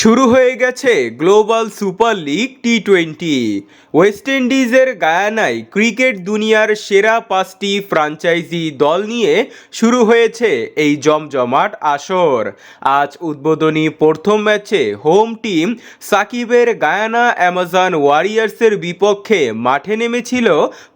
শুরু হয়ে গেছে global super league T twenty West ইন্ডিজের গায়ানায় ক্রিকেট দুনিয়ার সেরা পাঁচটি ফ্রাঞ্চাইজি দল নিয়ে শুরু হয়েছে এই জমজমাট আসর। আজ উদ্বোধনী প্রথম ম্যাচে হোম টিম সাকিবের গায়ানা অ্যামাজন ওয়ারিয়ার্সের বিপক্ষে মাঠে নেমেছিল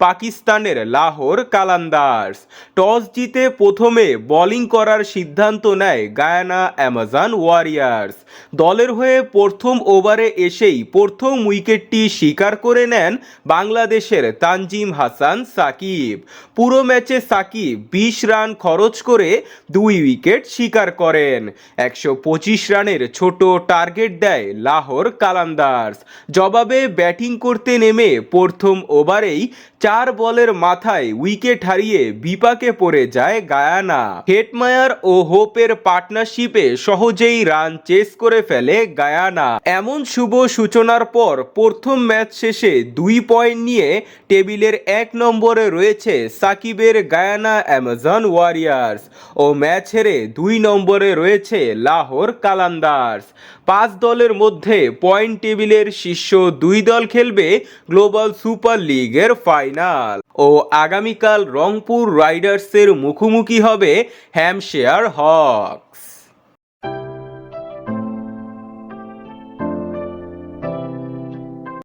পাকিস্তানের লাহোর কালান্দার্স। টস জিতে প্রথমে বোলিং করার সিদ্ধান্ত নেয় গায়ানা অ্যামাজন ওয়ারিয়ার্স। দলের হয়ে প্রথম ওভারে এসেই প্রথম উইকেটটি স্বীকার করে নেন বাংলাদেশের তানজিম হাসান, সাকিব। পুরো ম্যাচে সাকিব বিশ রান খরচ করে দুই উইকেট শিকার করেন। একশো পঁচিশ রানের ছোট টার্গেট দেয় লাহোর কালান্দার্স। জবাবে ব্যাটিং করতে নেমে প্রথম ওভারেই চার বলের মাথায় উইকেট হারিয়ে বিপাকে পড়ে যায় গায়ানা। হেটমায়ার ও হোপের পার্টনারশিপে সহজেই রান চেস করে ফেলে গায়ানা। এমন শুভ সূচনার পর প্রথম ম্যাচ শেষে দুই পয়েন্ট নিয়ে টেবিলের এক নম্বরে রয়েছে সাকিবের গায়ানা অ্যামাজন ওয়ারিয়ার্স ও ম্যাচ হেরে দুই নম্বরে রয়েছে লাহোর কালান্দার্স। পাঁচ দলের মধ্যে পয়েন্ট টেবিলের শীর্ষ দুই দল খেলবে গ্লোবাল সুপার লিগের ফাইনাল। ও আগামীকাল রংপুর রাইডার্সের মুখোমুখি হবে হ্যামশেয়ার হকস।